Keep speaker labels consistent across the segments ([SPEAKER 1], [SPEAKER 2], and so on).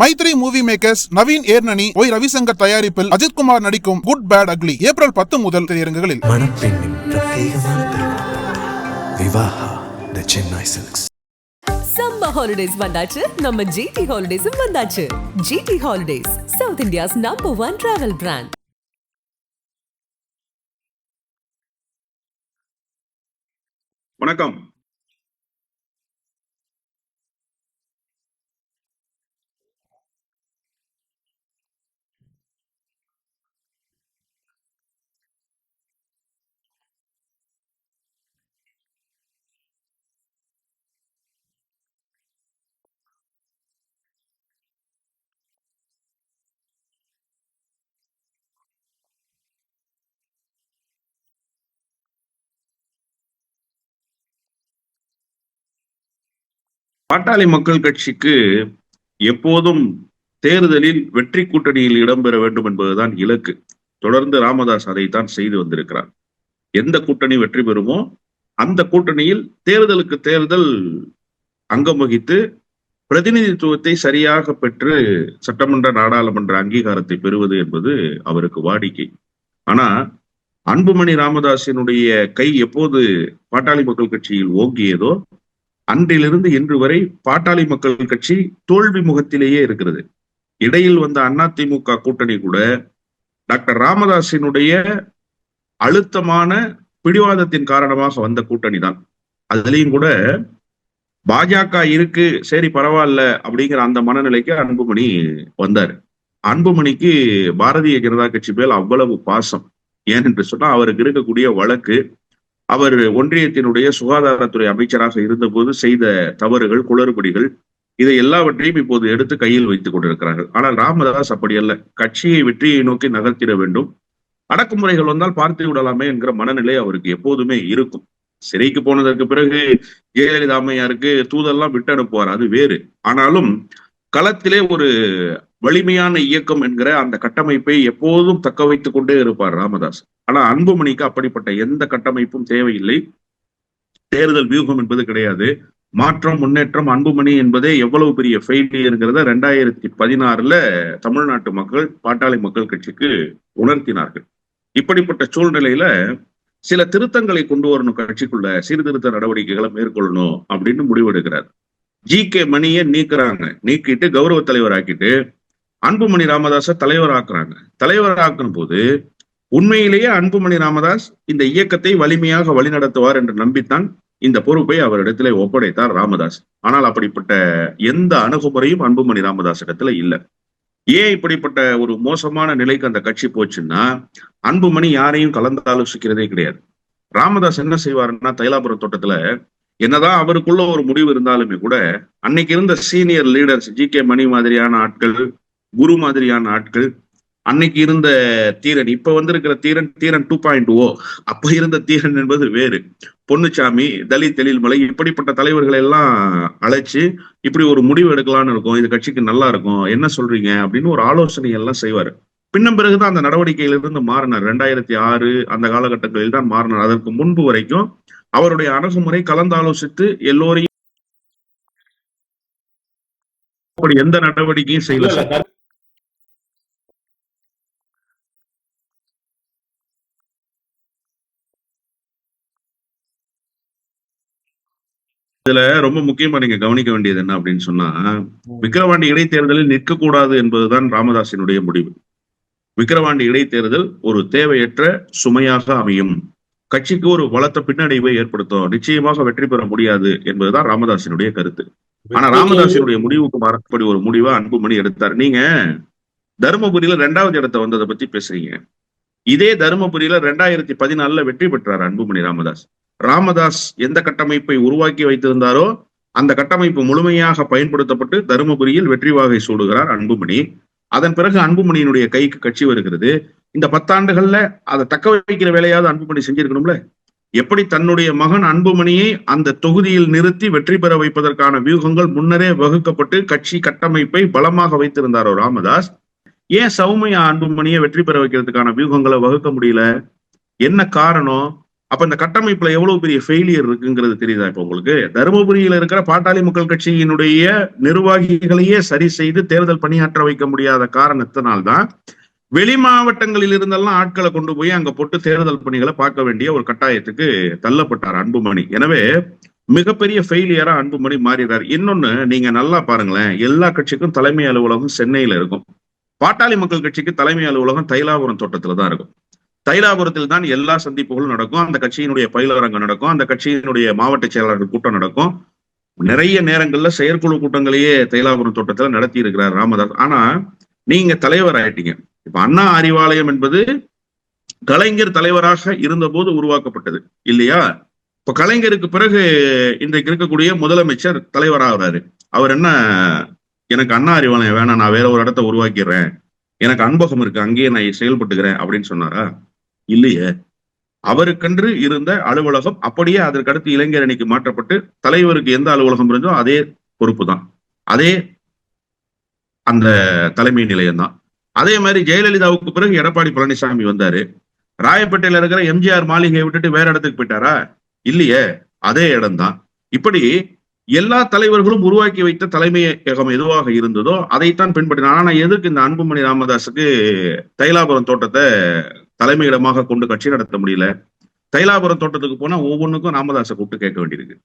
[SPEAKER 1] Maithri movie makers Naveen Yerneni Y Ravishankar தயாரிப்பில் அஜித் குமார் நடிக்கும் good bad ugly April பத்து முதல் திரையரங்குகளில்
[SPEAKER 2] சம்ம ஹாலிடேஸ் வந்தாச்சு நம்ம ஜிடி ஹாலிடேஸும் வந்தாச்சு GT holidays south India's number one travel brand
[SPEAKER 3] வணக்கம் பாட்டாளி மக்கள் கட்சிக்கு எப்போதும் தேர்தலில் வெற்றி கூட்டணியில் இடம்பெற வேண்டும் என்பதுதான் இலக்கு தொடர்ந்து ராமதாஸ் அதைத்தான் செய்து வந்திருக்கிறார் எந்த கூட்டணி வெற்றி பெறுமோ அந்த கூட்டணியில் தேர்தலுக்கு தேர்தல் அங்கம் வகித்து பிரதிநிதித்துவத்தை சரியாக பெற்று சட்டமன்ற நாடாளுமன்ற அங்கீகாரத்தை பெறுவது என்பது அவருக்கு வாடிக்கை ஆனா அன்புமணி ராமதாசினுடைய கை எப்போது பாட்டாளி மக்கள் கட்சியில் ஓங்கியதோ அன்றிலிருந்து இன்று வரை பாட்டாளி மக்கள் கட்சி தோல்வி முகத்திலேயே இருக்கிறது இடையில் வந்த அதிமுக கூட்டணி கூட டாக்டர் ராமதாசினுடைய அழுத்தமான பிடிவாதத்தின் காரணமாக வந்த கூட்டணி தான் அதுலேயும் கூட பாஜக இருக்கு சரி பரவாயில்ல அப்படிங்கிற அந்த மனநிலைக்கு அன்புமணி வந்தார் அன்புமணிக்கு பாரதிய ஜனதா கட்சி மேல் அவ்வளவு பாசம் ஏன் என்று சொன்னால் அவருக்கு இருக்கக்கூடிய வழக்கு அவர் ஒன்றியத்தினுடைய சுகாதாரத்துறை அமைச்சராக இருந்தபோது செய்த தவறுகள் குளறுபடிகள் இதை எல்லாவற்றையும் இப்போது எடுத்து கையில் வைத்துக் கொண்டிருக்கிறார்கள் ஆனால் ராமதாஸ் அப்படி அல்ல கட்சியை வெற்றியை நோக்கி நகர்த்திட வேண்டும் அடக்குமுறைகள் வந்தால் பார்த்து விடலாமே என்கிற மனநிலை அவருக்கு எப்போதுமே இருக்கும் சிறைக்கு போனதற்கு பிறகு ஜெயலலிதா அம்மையாருக்கு தூதெல்லாம் விட்டு அனுப்புவார் அது வேறு ஆனாலும் களத்திலே ஒரு வலிமையான இயக்கம் என்கிற அந்த கட்டமைப்பை எப்போதும் தக்க வைத்துக் கொண்டே இருப்பார் ராமதாஸ் ஆனா அன்புமணிக்கு அப்படிப்பட்ட எந்த கட்டமைப்பும் தேவையில்லை தேர்தல் வியூகம் என்பது கிடையாது மாற்றம் முன்னேற்றம் அன்புமணி என்பதே எவ்வளவு பெரிய ஃபெயிலியருங்கிறத ரெண்டாயிரத்தி பதினாறுல தமிழ்நாட்டு மக்கள் பாட்டாளி மக்கள் கட்சிக்கு உணர்த்தினார்கள் இப்படிப்பட்ட சூழ்நிலையில சில திருத்தங்களை கொண்டு வரணும் கட்சிக்குள்ள சீர்திருத்த நடவடிக்கைகளை மேற்கொள்ளணும் அப்படின்னு முடிவெடுக்கிறார் ஜி கே மணியை நீக்கிறாங்க நீக்கிட்டு கௌரவ தலைவர் ஆக்கிட்டு அன்புமணி ராமதாஸ தலைவராக்குறாங்க ஆக்கும் போது உண்மையிலேயே அன்புமணி ராமதாஸ் இந்த இயக்கத்தை வலிமையாக வழிநடத்துவார் என்று நம்பித்தான் இந்த பொறுப்பை அவரிடத்திலே ஒப்படைத்தார் ராமதாஸ் ஆனால் அப்படிப்பட்ட எந்த அணுகுமுறையும் அன்புமணி ராமதாஸ் இடத்துல இல்லை ஏன் இப்படிப்பட்ட ஒரு மோசமான நிலைக்கு அந்த கட்சி போச்சுன்னா அன்புமணி யாரையும் கலந்து ஆலோசிக்கிறதே கிடையாது ராமதாஸ் என்ன செய்வாருன்னா தைலாபுரம் தோட்டத்துல என்னதான் அவருக்குள்ள ஒரு முடிவு இருந்தாலுமே கூட அன்னைக்கு இருந்த senior leaders G K Mani மாதிரியான ஆட்கள் குரு மாதிரியான ஆட்கள் அன்னைக்கு இருந்த தீரன் இப்ப வந்திருக்கிற தீரன் தீரன் டூ பாயிண்ட் ஓ அப்ப இருந்த தீரன் என்பது வேறு பொன்னுச்சாமி தலித் தெளில்மலை இப்படிப்பட்ட தலைவர்களை எல்லாம் அழைச்சு இப்படி ஒரு முடிவு எடுக்கலாம்னு இருக்கும் இது கட்சிக்கு நல்லா இருக்கும் என்ன சொல்றீங்க அப்படின்னு ஒரு ஆலோசனை எல்லாம் செய்வாரு பின்ன பிறகுதான் அந்த நடவடிக்கையிலிருந்து மாறினார் ரெண்டாயிரத்தி ஆறு அந்த காலகட்டங்களில் தான் மாறினார் அதற்கு முன்பு வரைக்கும் அவருடைய அணுகுமுறை கலந்தாலோசித்து எல்லோரையும் எந்த நடவடிக்கையும் செய்யல இதுல ரொம்ப முக்கியமா நீங்க கவனிக்க வேண்டியது என்ன அப்படின்னு சொன்னா விக்கிரவாண்டி இடைத்தேர்தலில் நிற்கக்கூடாது என்பதுதான் ராமதாசினுடைய முடிவு விக்கிரவாண்டி இடைத்தேர்தல் ஒரு தேவையற்ற சுமையாக அமையும் கட்சிக்கு ஒரு பலத்த பின்னடைவை ஏற்படுத்தும் நிச்சயமாக வெற்றி பெற முடியாது என்பதுதான் ராமதாசினுடைய கருத்து ஆனா ராமதாசினுடைய முடிவுக்கு மறக்கப்படி ஒரு முடிவா அன்புமணி எடுத்தார் நீங்க தருமபுரியில ரெண்டாவது இடத்தை வந்ததை பத்தி பேசுறீங்க இதே தருமபுரியில ரெண்டாயிரத்தி பதினாலுல வெற்றி பெற்றார் அன்புமணி ராமதாஸ் ராமதாஸ் எந்த கட்டமைப்பை உருவாக்கி வைத்திருந்தாரோ அந்த கட்டமைப்பு முழுமையாக பயன்படுத்தப்பட்டு தருமபுரியில் வெற்றி வாகை சூடுகிறார் அன்புமணி அதன் பிறகு அன்புமணியினுடைய கைக்கு கட்சி வருகிறது இந்த பத்தாண்டுகள்ல அதை தக்க வைக்கிற வேலையாவது அன்புமணி செஞ்சிருக்கணும்ல எப்படி தன்னுடைய மகன் அன்புமணியை அந்த தொகுதியில் நிறுத்தி வெற்றி பெற வைப்பதற்கான வியூகங்கள் முன்னரே வகுக்கப்பட்டு கட்சி கட்டமைப்பை பலமாக வைத்திருந்தாரோ ராமதாஸ் ஏன் சௌமையா அன்புமணியை வெற்றி பெற வைக்கிறதுக்கான வியூகங்களை வகுக்க முடியல என்ன காரணம் அப்ப இந்த கட்டமைப்புல எவ்வளவு பெரிய ஃபெயிலியர் இருக்குங்கிறது தெரியுதா இப்ப உங்களுக்கு தருமபுரியில இருக்கிற பாட்டாளி மக்கள் கட்சியினுடைய நிர்வாகிகளையே சரி செய்து தேர்தல் பணியாற்ற வைக்க முடியாத காரணத்தினால்தான் வெளி மாவட்டங்களில் இருந்தெல்லாம் ஆட்களை கொண்டு போய் அங்க போட்டு தேர்தல் பணிகளை பார்க்க வேண்டிய ஒரு கட்டாயத்துக்கு தள்ளப்பட்டார் அன்புமணி எனவே மிகப்பெரிய ஃபெயிலியரா அன்புமணி மாறிடுறார் இன்னொன்னு நீங்க நல்லா பாருங்களேன் எல்லா கட்சிக்கும் தலைமை அலுவலகம் சென்னையில இருக்கும் பாட்டாளி மக்கள் கட்சிக்கு தலைமை அலுவலகம் தைலாபுரம் தோட்டத்துல தான் இருக்கும் தைலாபுரத்தில் தான் எல்லா சந்திப்புகளும் நடக்கும் அந்த கட்சியினுடைய பயிலரங்கம் நடக்கும் அந்த கட்சியினுடைய மாவட்ட செயலாளர்கள் கூட்டம் நடக்கும் நிறைய நேரங்கள்ல செயற்குழு கூட்டங்களையே தைலாபுரம் தோட்டத்துல நடத்தி இருக்கிறார் ராமதாஸ் ஆனா நீங்க தலைவர் ஆயிட்டீங்க இப்ப அண்ணா அறிவாலயம் என்பது கலைஞர் தலைவராக இருந்தபோது உருவாக்கப்பட்டது இல்லையா இப்ப கலைஞருக்கு பிறகு இன்றைக்கு இருக்கக்கூடிய முதலமைச்சர் தலைவராகிறாரு அவர் என்ன எனக்கு அண்ணா அறிவாலயம் வேணாம் நான் வேற ஒரு இடத்த உருவாக்கிடுறேன் எனக்கு அன்பகம் இருக்கு அங்கேயே நான் செயல்பட்டுக்கிறேன் அப்படின்னு சொன்னாரா இல்லையே அவருக்கென்று இருந்த அலுவலகம் அப்படியே அதற்கடுத்து இளைஞர் அணிக்கு மாற்றப்பட்டு தலைவருக்கு எந்த அலுவலகம் இருந்தோ அதே பொறுப்பு தான் அதே அந்த தலைமை நிலையம் தான் அதே மாதிரி ஜெயலலிதாவுக்கு பிறகு எடப்பாடி பழனிசாமி வந்தாரு ராயப்பேட்டையில இருக்கிற எம்ஜிஆர் மாளிகையை விட்டுட்டு வேற இடத்துக்கு போயிட்டாரா இல்லையே அதே இடம்தான் இப்படி எல்லா தலைவர்களும் உருவாக்கி வைத்த தலைமையகம் எதுவாக இருந்ததோ அதைத்தான் பின்பற்றினார் ஆனா எதுக்கு இந்த அன்புமணி ராமதாஸுக்கு தைலாபுரம் தோட்டத்தை தலைமையிடமாக கொண்டு கட்சி நடத்த முடியல தைலாபுரம் தோட்டத்துக்கு போனா ஒவ்வொன்றுக்கும் ராமதாசை கூப்பிட்டு கேட்க வேண்டியிருக்கு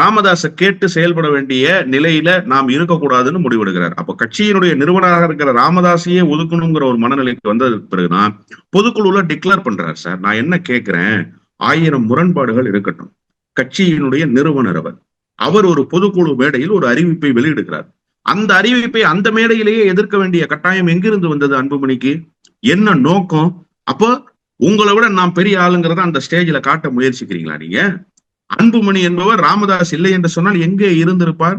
[SPEAKER 3] ராமதாசை கேட்டு செயல்பட வேண்டிய நிலையில நாம் இருக்கக்கூடாதுன்னு முடிவெடுக்கிறார் அப்ப கட்சியினுடைய நிறுவனராக இருக்கிற ராமதாசையே ஒதுக்கணுங்கிற ஒரு மனநிலைக்கு வந்ததுக்கு பிறகுதான் பொதுக்குழுல டிக்ளேர் பண்றாரு சார் நான் என்ன கேட்கிறேன் ஆயிரம் முரண்பாடுகள் இருக்கட்டும் கட்சியினுடைய நிறுவனர் அவர் அவர் ஒரு பொதுக்குழு மேடையில் ஒரு அறிவிப்பை வெளியிடுகிறார் அந்த அறிவிப்பை அந்த மேடையிலேயே எதிர்க்க வேண்டிய கட்டாயம் எங்கிருந்து வந்தது அன்புமணிக்கு என்ன நோக்கம் அப்போ உங்களை விட நான் பெரிய ஆளுங்கிறத அந்த ஸ்டேஜில் காட்ட முயற்சிக்கிறீங்களா நீங்க அன்புமணி என்பவர் ராமதாஸ் இல்லை என்று சொன்னால் எங்கே இருந்திருப்பார்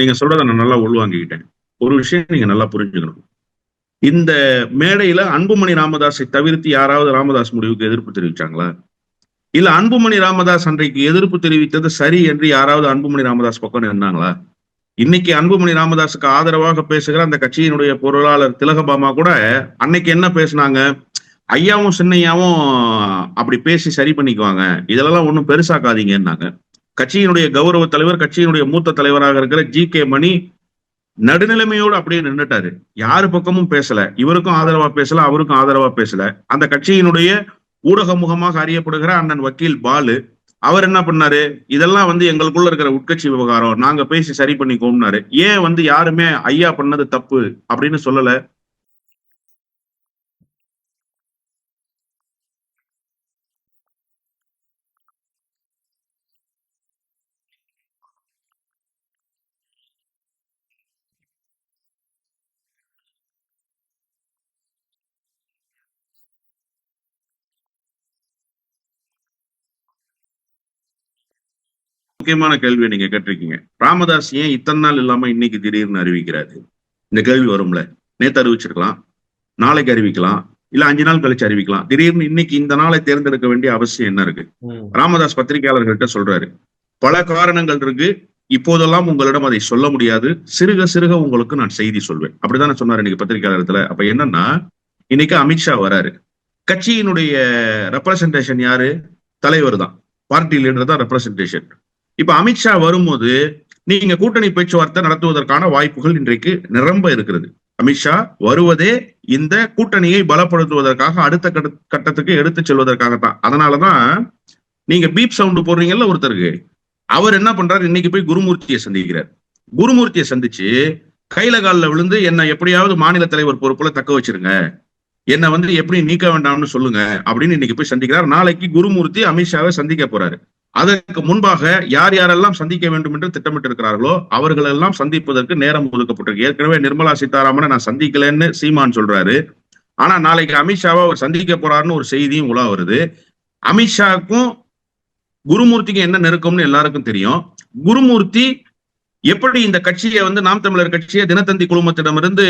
[SPEAKER 3] நீங்க சொல்றத நான் நல்லா உள்வாங்கிக்கிட்டேன் ஒரு விஷயம் நீங்க நல்லா புரிஞ்சுக்கணும் இந்த மேடையில அன்புமணி ராமதாஸை தவிர்த்து யாராவது ராமதாஸ் முடிவுக்கு எதிர்ப்பு தெரிவிச்சாங்களா இல்ல அன்புமணி ராமதாஸ் அன்றைக்கு எதிர்ப்பு தெரிவித்தது சரி என்று யாராவது அன்புமணி ராமதாஸ் பக்கம் இருந்தாங்களா இன்னைக்கு அன்புமணி ராமதாஸுக்கு ஆதரவாக பேசுகிற அந்த கட்சியினுடைய பொருளாளர் திலகபாமா கூட அன்னைக்கு என்ன பேசினாங்க ஐயாவும் சின்னையாவும் அப்படி பேசி சரி பண்ணிக்குவாங்க இதெல்லாம் ஒன்றும் பெருசாக்காதீங்கன்னாங்க கட்சியினுடைய கௌரவ தலைவர் கட்சியினுடைய மூத்த தலைவராக இருக்கிற ஜி கே மணி நடுநிலைமையோடு அப்படியே நின்றுட்டாரு யாரு பக்கமும் பேசல இவருக்கும் ஆதரவா பேசல அவருக்கும் ஆதரவா பேசல அந்த கட்சியினுடைய ஊடக முகமாக அறியப்படுகிற அண்ணன் வக்கீல் பாலு அவர் என்ன பண்ணாரு இதெல்லாம் வந்து எங்களுக்குள்ள இருக்கிற உட்கட்சி விவகாரம் நாங்க பேசி சரி பண்ணிக்கோம்னாரு ஏன் வந்து யாருமே ஐயா பண்ணது தப்பு அப்படின்னு சொல்லல முக்கியமான கேள்வியை நீங்க கேட்டிருக்கீங்க ராமதாஸ் ஏன் இத்தனை நாள் இல்லாம இன்னைக்கு திடீர்னு அறிவிக்கிறாரு இந்த கேள்வி வரும்ல நேத்து அறிவிச்சிருக்கலாம் நாளைக்கு அறிவிக்கலாம் இல்ல அஞ்சு நாள் கழிச்சு அறிவிக்கலாம் திடீர்னு இன்னைக்கு இந்த நாளை தேர்ந்தெடுக்க வேண்டிய அவசியம் என்ன இருக்கு ராமதாஸ் பத்திரிகையாளர்கள்ட்ட சொல்றாரு பல காரணங்கள் இருக்கு இப்போதெல்லாம் உங்களிடம் அதை சொல்ல முடியாது சிறுக சிறுக உங்களுக்கு நான் செய்தி சொல்வேன் அப்படிதான் சொன்னாரு இன்னைக்கு பத்திரிகையாளர் அப்ப என்னன்னா இன்னைக்கு அமித்ஷா வராரு கட்சியினுடைய ரெப்ரசன்டேஷன் யாரு தலைவர் தான் பார்ட்டி லீடர் தான் ரெப்ரசன்டேஷன் இப்ப அமித்ஷா வரும்போது நீங்க கூட்டணி பேச்சுவார்த்தை நடத்துவதற்கான வாய்ப்புகள் இன்றைக்கு நிரம்ப இருக்கிறது அமித்ஷா வருவதே இந்த கூட்டணியை பலப்படுத்துவதற்காக அடுத்த கட்டத்துக்கு எடுத்து செல்வதற்காகத்தான் அதனாலதான் நீங்க பீப் சவுண்டு போடுறீங்கல்ல ஒருத்தருக்கு அவர் என்ன பண்றாரு இன்னைக்கு போய் குருமூர்த்தியை சந்திக்கிறார் குருமூர்த்தியை சந்திச்சு கையில காலில் விழுந்து என்னை எப்படியாவது மாநில தலைவர் பொறுப்புல தக்க வச்சிருங்க என்னை வந்து எப்படி நீக்க வேண்டாம்னு சொல்லுங்க அப்படின்னு இன்னைக்கு போய் சந்திக்கிறார் நாளைக்கு குருமூர்த்தி அமித்ஷாவை சந்திக்க போறாரு அதற்கு முன்பாக யார் யாரெல்லாம் சந்திக்க வேண்டும் என்று திட்டமிட்டு இருக்கிறார்களோ அவர்கள் எல்லாம் சந்திப்பதற்கு நேரம் ஒதுக்கப்பட்டிருக்கு ஏற்கனவே நிர்மலா சீதாராமனை நான் சந்திக்கலன்னு சீமான் சொல்றாரு ஆனா நாளைக்கு அமித்ஷாவை அவர் சந்திக்க போறாருன்னு ஒரு செய்தியும் உலா வருது அமித்ஷாக்கும் குருமூர்த்திக்கும் என்ன நெருக்கம்னு எல்லாருக்கும் தெரியும் குருமூர்த்தி எப்படி இந்த கட்சியை வந்து நாம் தமிழர் கட்சியை தினத்தந்தி குழுமத்திடமிருந்து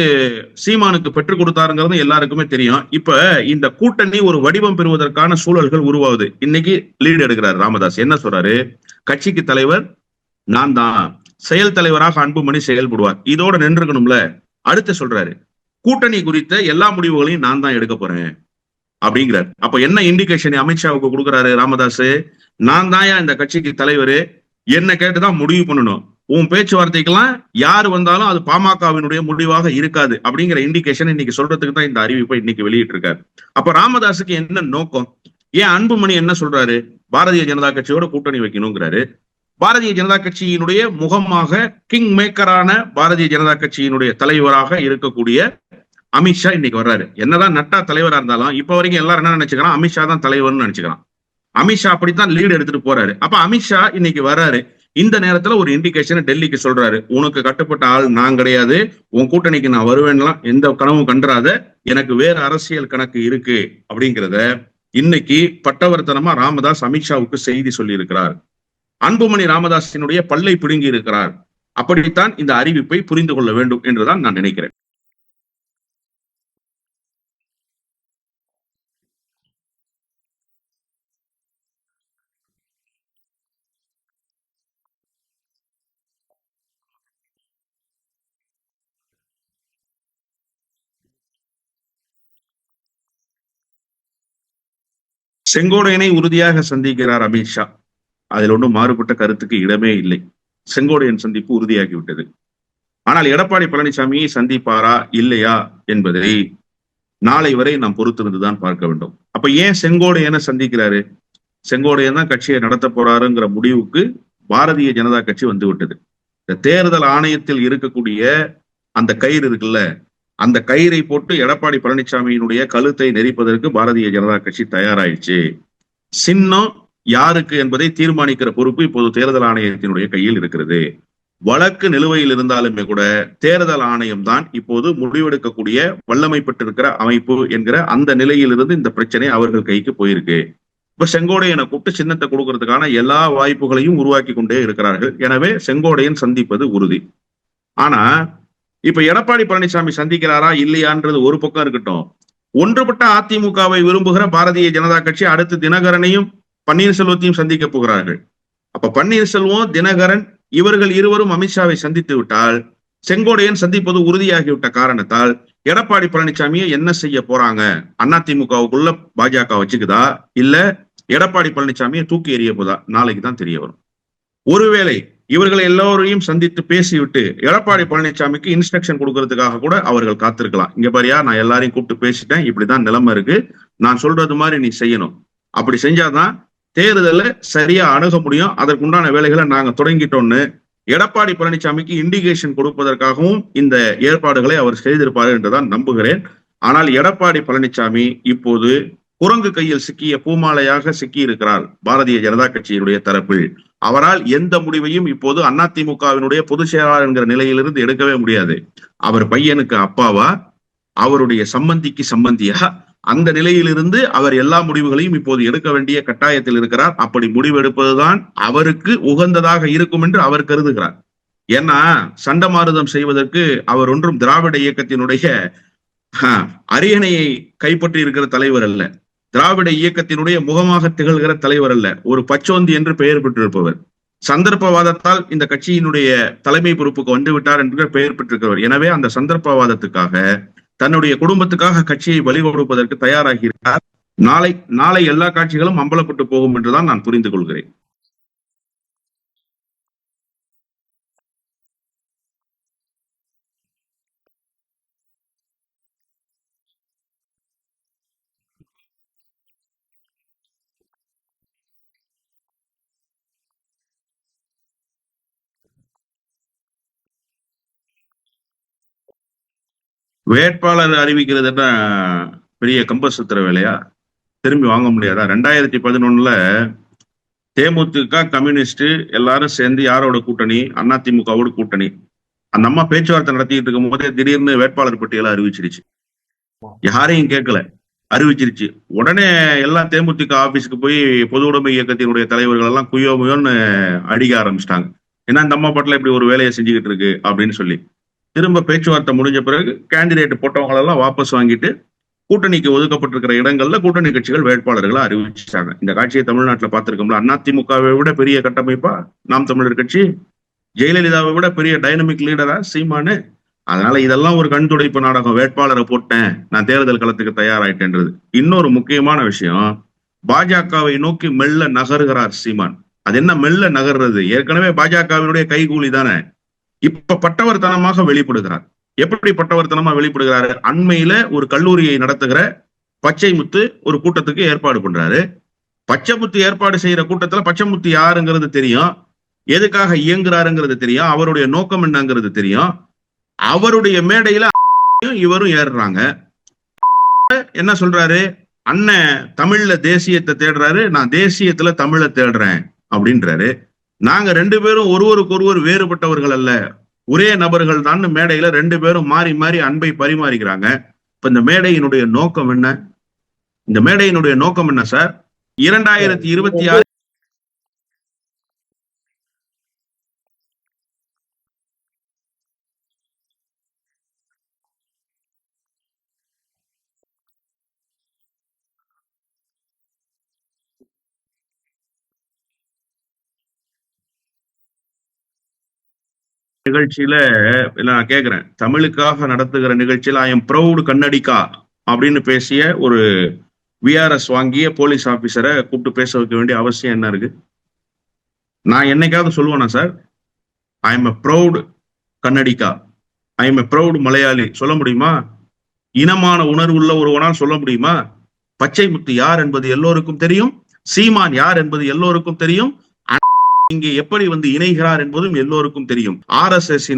[SPEAKER 3] சீமானுக்கு பெற்றுக் கொடுத்தாருங்கிறது எல்லாருக்குமே தெரியும் இப்ப இந்த கூட்டணி ஒரு வடிவம் பெறுவதற்கான சூழல்கள் உருவாகுது இன்னைக்கு லீடு எடுக்கிறார் ராமதாஸ் என்ன சொல்றாரு கட்சிக்கு தலைவர் நான் தான் செயல் தலைவராக அன்புமணி செயல்படுவார் இதோட நின்றுக்கணும்ல அடுத்து சொல்றாரு கூட்டணி குறித்த எல்லா முடிவுகளையும் நான் தான் எடுக்க போறேன் அப்படிங்கிறார் அப்ப என்ன இண்டிகேஷன் அமித்ஷாவுக்கு கொடுக்குறாரு ராமதாஸ் நான் தான் இந்த கட்சிக்கு தலைவர் என்ன கேட்டுதான் முடிவு பண்ணணும் உன் பேச்சுவார்த்தைக்கெல்லாம் யார் வந்தாலும் அது பாமகவினுடைய முடிவாக இருக்காது அப்படிங்கிற இண்டிகேஷன் இன்னைக்கு சொல்றதுக்கு தான் இந்த அறிவிப்பை இன்னைக்கு வெளியிட்டு இருக்காரு அப்ப ராமதாஸுக்கு என்ன நோக்கம் ஏன் அன்புமணி என்ன சொல்றாரு பாரதிய ஜனதா கட்சியோட கூட்டணி வைக்கணுங்கிறாரு பாரதிய ஜனதா கட்சியினுடைய முகமாக கிங் மேக்கரான பாரதிய ஜனதா கட்சியினுடைய தலைவராக இருக்கக்கூடிய அமித்ஷா இன்னைக்கு வர்றாரு என்னதான் நட்டா தலைவரா இருந்தாலும் இப்ப வரைக்கும் எல்லாரும் என்ன நினைச்சுக்கிறான் அமித்ஷா தான் தலைவர்னு நினைச்சுக்கிறான் அமித்ஷா அப்படித்தான் லீடு எடுத்துட்டு போறாரு அப்ப அமித்ஷா இன்னைக்கு வர்றாரு இந்த நேரத்துல ஒரு இண்டிகேஷன் டெல்லிக்கு சொல்றாரு உனக்கு கட்டுப்பட்ட ஆள் நான் கிடையாது உன் கூட்டணிக்கு நான் வருவேன்லாம் எந்த கனவும் கண்டுறாத எனக்கு வேற அரசியல் கணக்கு இருக்கு அப்படிங்கிறத இன்னைக்கு பட்டவர்த்தனமா ராமதாஸ் அமித்ஷாவுக்கு செய்தி சொல்லியிருக்கிறார் அன்புமணி ராமதாஸினுடைய பல்லை பிடுங்கி இருக்கிறார் அப்படித்தான் இந்த அறிவிப்பை புரிந்து கொள்ள வேண்டும் என்றுதான் நான் நினைக்கிறேன் செங்கோடையனை உறுதியாக சந்திக்கிறார் அமித்ஷா அதில் ஒன்றும் மாறுபட்ட கருத்துக்கு இடமே இல்லை செங்கோடையன் சந்திப்பு உறுதியாகிவிட்டது ஆனால் எடப்பாடி பழனிசாமியை சந்திப்பாரா இல்லையா என்பதை நாளை வரை நாம் பொறுத்திருந்துதான் பார்க்க வேண்டும் அப்ப ஏன் செங்கோடையனை சந்திக்கிறாரு செங்கோடையன் தான் கட்சியை நடத்த போறாருங்கிற முடிவுக்கு பாரதிய ஜனதா கட்சி வந்து விட்டது இந்த தேர்தல் ஆணையத்தில் இருக்கக்கூடிய அந்த கயிறு இருக்குல்ல அந்த கயிறை போட்டு எடப்பாடி பழனிசாமியினுடைய கழுத்தை நெறிப்பதற்கு பாரதிய ஜனதா கட்சி தயாராயிடுச்சு சின்னம் யாருக்கு என்பதை தீர்மானிக்கிற பொறுப்பு இப்போது தேர்தல் ஆணையத்தினுடைய கையில் இருக்கிறது வழக்கு நிலுவையில் இருந்தாலுமே கூட தேர்தல் ஆணையம் தான் இப்போது முடிவெடுக்கக்கூடிய வல்லமை பெற்றிருக்கிற அமைப்பு என்கிற அந்த நிலையிலிருந்து இந்த பிரச்சனை அவர்கள் கைக்கு போயிருக்கு இப்ப செங்கோடையனை கூப்பிட்டு சின்னத்தை கொடுக்கறதுக்கான எல்லா வாய்ப்புகளையும் உருவாக்கி கொண்டே இருக்கிறார்கள் எனவே செங்கோடையன் சந்திப்பது உறுதி ஆனா இப்ப எடப்பாடி பழனிசாமி சந்திக்கிறாரா இல்லையான்றது ஒரு பக்கம் இருக்கட்டும் ஒன்றுபட்ட அதிமுகவை விரும்புகிற பாரதிய ஜனதா கட்சி அடுத்து தினகரனையும் பன்னீர்செல்வத்தையும் சந்திக்க போகிறார்கள் அப்ப பன்னீர்செல்வம் தினகரன் இவர்கள் இருவரும் அமித்ஷாவை சந்தித்து விட்டால் செங்கோடையன் சந்திப்பது உறுதியாகிவிட்ட காரணத்தால் எடப்பாடி பழனிசாமியை என்ன செய்ய போறாங்க அதிமுகவுக்குள்ள பாஜக வச்சுக்குதா இல்ல எடப்பாடி பழனிசாமியை தூக்கி எறிய போதா நாளைக்கு தான் தெரிய வரும் ஒருவேளை இவர்கள் எல்லோரையும் சந்தித்து பேசிவிட்டு எடப்பாடி பழனிசாமிக்கு இன்ஸ்ட்ரக்ஷன் கொடுக்கறதுக்காக கூட அவர்கள் காத்திருக்கலாம் இங்க பாரியா நான் எல்லாரையும் கூப்பிட்டு பேசிட்டேன் இப்படிதான் நிலைமை இருக்கு நான் சொல்றது மாதிரி நீ செய்யணும் அப்படி செஞ்சாதான் தேர்தல சரியா அணுக முடியும் அதற்குண்டான வேலைகளை நாங்க தொடங்கிட்டோம்னு எடப்பாடி பழனிசாமிக்கு இண்டிகேஷன் கொடுப்பதற்காகவும் இந்த ஏற்பாடுகளை அவர் செய்திருப்பார் என்றுதான் நம்புகிறேன் ஆனால் எடப்பாடி பழனிசாமி இப்போது குரங்கு கையில் சிக்கிய பூமாலையாக சிக்கி இருக்கிறார் பாரதிய ஜனதா கட்சியினுடைய தரப்பில் அவரால் எந்த முடிவையும் இப்போது அதிமுகவினுடைய பொதுச் செயலாளர் என்கிற நிலையிலிருந்து எடுக்கவே முடியாது அவர் பையனுக்கு அப்பாவா அவருடைய சம்பந்திக்கு சம்பந்தியா அந்த நிலையிலிருந்து அவர் எல்லா முடிவுகளையும் இப்போது எடுக்க வேண்டிய கட்டாயத்தில் இருக்கிறார் அப்படி முடிவெடுப்பதுதான் அவருக்கு உகந்ததாக இருக்கும் என்று அவர் கருதுகிறார் ஏன்னா சண்டமாருதம் செய்வதற்கு அவர் ஒன்றும் திராவிட இயக்கத்தினுடைய அரியணையை கைப்பற்றி இருக்கிற தலைவர் அல்ல திராவிட இயக்கத்தினுடைய முகமாக திகழ்கிற தலைவர் அல்ல ஒரு பச்சோந்தி என்று பெயர் பெற்றிருப்பவர் சந்தர்ப்பவாதத்தால் இந்த கட்சியினுடைய தலைமை பொறுப்புக்கு வந்துவிட்டார் என்று பெயர் பெற்றிருக்கிறவர் எனவே அந்த சந்தர்ப்பவாதத்துக்காக தன்னுடைய குடும்பத்துக்காக கட்சியை வழி கொடுப்பதற்கு தயாராகி நாளை நாளை எல்லா காட்சிகளும் அம்பலப்பட்டு போகும் என்றுதான் நான் புரிந்து கொள்கிறேன் வேட்பாளர் அறிவிக்கிறதுன்னா பெரிய கம்பஸ் சுத்துற வேலையா திரும்பி வாங்க முடியாதா ரெண்டாயிரத்தி பதினொன்னுல தேமுதிக கம்யூனிஸ்ட் எல்லாரும் சேர்ந்து யாரோட கூட்டணி அண்ணா திமுகவோட கூட்டணி அந்த அம்மா பேச்சுவார்த்தை நடத்திட்டு இருக்கும் போதே திடீர்னு வேட்பாளர் பட்டியலை அறிவிச்சிருச்சு யாரையும் கேட்கல அறிவிச்சிருச்சு உடனே எல்லா தேமுதிக ஆபீஸ்க்கு போய் பொது உடைமை இயக்கத்தினுடைய தலைவர்கள் எல்லாம் குயோமுயோன்னு அடிக்க ஆரம்பிச்சிட்டாங்க ஏன்னா இந்த அம்மா பாட்டில் இப்படி ஒரு வேலையை செஞ்சுக்கிட்டு இருக்கு அப்படின்னு சொல்லி திரும்ப பேச்சுவார்த்தை முடிஞ்ச பிறகு கேண்டிடேட் போட்டவங்களெல்லாம் வாபஸ் வாங்கிட்டு கூட்டணிக்கு ஒதுக்கப்பட்டிருக்கிற இடங்கள்ல கூட்டணி கட்சிகள் வேட்பாளர்களை அறிவிச்சிட்டாங்க இந்த காட்சியை தமிழ்நாட்டில் பார்த்துருக்கோம்ல அதிமுகவை விட பெரிய கட்டமைப்பா நாம் தமிழர் கட்சி ஜெயலலிதாவை விட பெரிய டைனமிக் லீடரா சீமானு அதனால இதெல்லாம் ஒரு கண் துடைப்பு நாடகம் வேட்பாளரை போட்டேன் நான் தேர்தல் களத்துக்கு தயாராயிட்டேன்றது இன்னொரு முக்கியமான விஷயம் பாஜகவை நோக்கி மெல்ல நகர்கிறார் சீமான் அது என்ன மெல்ல நகர்றது ஏற்கனவே பாஜகவினுடைய கைகூலி தானே இப்ப பட்டவர்த்தனமாக வெளிப்படுகிறார் எப்படி பட்டவர்த்தனமா வெளிப்படுகிறாரு அண்மையில ஒரு கல்லூரியை நடத்துகிற பச்சை முத்து ஒரு கூட்டத்துக்கு ஏற்பாடு பண்றாரு பச்சை முத்து ஏற்பாடு செய்யற கூட்டத்துல பச்சை முத்து யாருங்கிறது தெரியும் எதுக்காக இயங்குறாருங்கிறது தெரியும் அவருடைய நோக்கம் என்னங்கிறது தெரியும் அவருடைய மேடையில இவரும் ஏறுறாங்க என்ன சொல்றாரு அண்ணன் தமிழ்ல தேசியத்தை தேடுறாரு நான் தேசியத்துல தமிழ தேடுறேன் அப்படின்றாரு நாங்க ரெண்டு பேரும் ஒருவருக்கு ஒருவர் வேறுபட்டவர்கள் அல்ல ஒரே நபர்கள் தான் மேடையில ரெண்டு பேரும் மாறி மாறி அன்பை பரிமாறிக்கிறாங்க இப்ப இந்த மேடையினுடைய நோக்கம் என்ன இந்த மேடையினுடைய நோக்கம் என்ன சார் இரண்டாயிரத்தி இருபத்தி ஆறு நிகழ்ச்சியில நான் கேக்குறேன் தமிழுக்காக நடத்துகிற நிகழ்ச்சியில ஐ எம் ப்ரௌடு கண்ணடிக்கா அப்படின்னு பேசிய ஒரு விஆர்எஸ் வாங்கிய போலீஸ் ஆபீசரை கூப்பிட்டு பேச வைக்க வேண்டிய அவசியம் என்ன இருக்கு நான் என்னைக்காவது சொல்லுவேனா sir I am a proud Kannadiga I am a proud Malayali சொல்ல முடியுமா இனமான உணர்வு உள்ள ஒருவனால் சொல்ல முடியுமா பச்சை முத்து யார் என்பது எல்லோருக்கும் தெரியும் சீமான் யார் என்பது எல்லோருக்கும் தெரியும் இங்கே எப்படி வந்து இணைகிறார் என்பதும் எல்லோருக்கும் தெரியும் ஆர் எஸ் எஸ்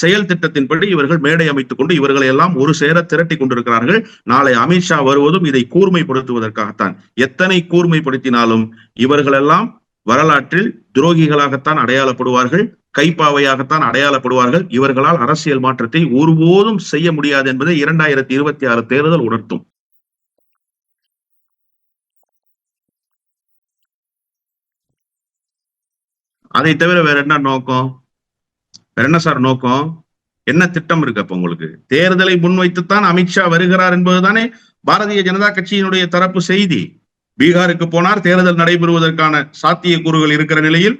[SPEAKER 3] செயல் திட்டத்தின்படி இவர்கள் மேடை அமைத்துக் கொண்டு இவர்களை எல்லாம் ஒரு சேர திரட்டி கொண்டிருக்கிறார்கள் நாளை அமித்ஷா வருவதும் இதை கூர்மைப்படுத்துவதற்காகத்தான் எத்தனை கூர்மைப்படுத்தினாலும் இவர்களெல்லாம் வரலாற்றில் துரோகிகளாகத்தான் அடையாளப்படுவார்கள் கைப்பாவையாகத்தான் அடையாளப்படுவார்கள் இவர்களால் அரசியல் மாற்றத்தை ஒருபோதும் செய்ய முடியாது என்பதை இரண்டாயிரத்தி இருபத்தி ஆறு தேர்தல் உணர்த்தும் அதை தவிர வேற என்ன நோக்கம் வேற என்ன சார் நோக்கம் என்ன திட்டம் இருக்கு அப்ப உங்களுக்கு தேர்தலை முன்வைத்துத்தான் அமித்ஷா வருகிறார் என்பதுதானே பாரதிய ஜனதா கட்சியினுடைய தரப்பு செய்தி பீகாருக்கு போனார் தேர்தல் நடைபெறுவதற்கான கூறுகள் இருக்கிற நிலையில்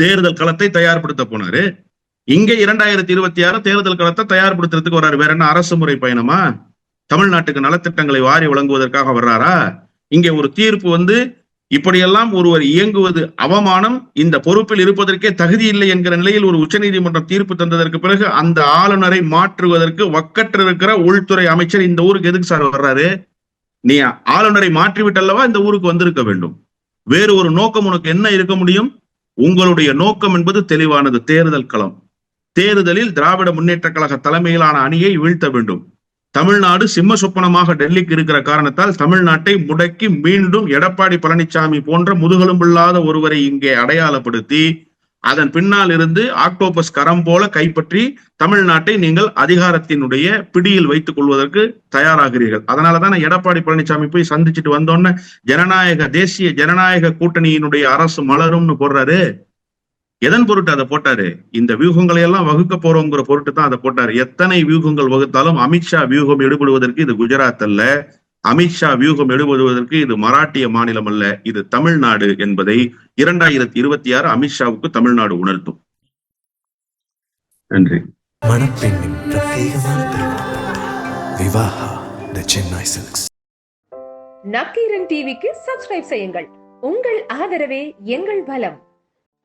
[SPEAKER 3] தேர்தல் களத்தை தயார்படுத்த போனாரு இங்க இரண்டாயிரத்தி இருபத்தி ஆறு தேர்தல் களத்தை தயார்படுத்துறதுக்கு வர்றாரு வேற என்ன அரசு முறை பயணமா தமிழ்நாட்டுக்கு நலத்திட்டங்களை வாரி வழங்குவதற்காக வர்றாரா இங்க ஒரு தீர்ப்பு வந்து இப்படியெல்லாம் ஒருவர் இயங்குவது அவமானம் இந்த பொறுப்பில் இருப்பதற்கே தகுதி இல்லை என்கிற நிலையில் ஒரு உச்சநீதிமன்றம் தீர்ப்பு தந்ததற்கு பிறகு அந்த ஆளுநரை மாற்றுவதற்கு வக்கற்றிருக்கிற உள்துறை அமைச்சர் இந்த ஊருக்கு எதுக்கு சார் வர்றாரு நீ ஆளுநரை மாற்றிவிட்டல்லவா இந்த ஊருக்கு வந்திருக்க வேண்டும் வேறு ஒரு நோக்கம் உனக்கு என்ன இருக்க முடியும் உங்களுடைய நோக்கம் என்பது தெளிவானது தேர்தல் களம் தேர்தலில் திராவிட முன்னேற்ற கழக தலைமையிலான அணியை வீழ்த்த வேண்டும் தமிழ்நாடு சிம்ம சொப்பனமாக டெல்லிக்கு இருக்கிற காரணத்தால் தமிழ்நாட்டை முடக்கி மீண்டும் எடப்பாடி பழனிசாமி போன்ற முதுகெலும்பில்லாத ஒருவரை இங்கே அடையாளப்படுத்தி அதன் பின்னால் இருந்து ஆக்டோபஸ் கரம் போல கைப்பற்றி தமிழ்நாட்டை நீங்கள் அதிகாரத்தினுடைய பிடியில் வைத்துக் கொள்வதற்கு தயாராகிறீர்கள் அதனாலதான் எடப்பாடி பழனிசாமி போய் சந்திச்சுட்டு வந்தோன்னு ஜனநாயக தேசிய ஜனநாயக கூட்டணியினுடைய அரசு மலரும்னு போடுறாரு எதன் பொருட்டு அதை போட்டாரு இந்த வியூகங்களை எல்லாம் வகுக்க போறோங்கிற பொருட்டு தான் அதை போட்டாரு எத்தனை வியூகங்கள் வகுத்தாலும் அமித்ஷா வியூகம் எடுபடுவதற்கு இது குஜராத் அல்ல அமித்ஷா வியூகம் எடுபடுவதற்கு இது மராட்டிய மாநிலம் அல்ல இது தமிழ்நாடு என்பதை இரண்டாயிரத்தி இருபத்தி ஆறு அமித்ஷாவுக்கு தமிழ்நாடு உணர்த்தும் நன்றி
[SPEAKER 4] நக்கீரன் டிவிக்கு சப்ஸ்கிரைப் செய்யுங்கள் உங்கள் ஆதரவே எங்கள் பலம்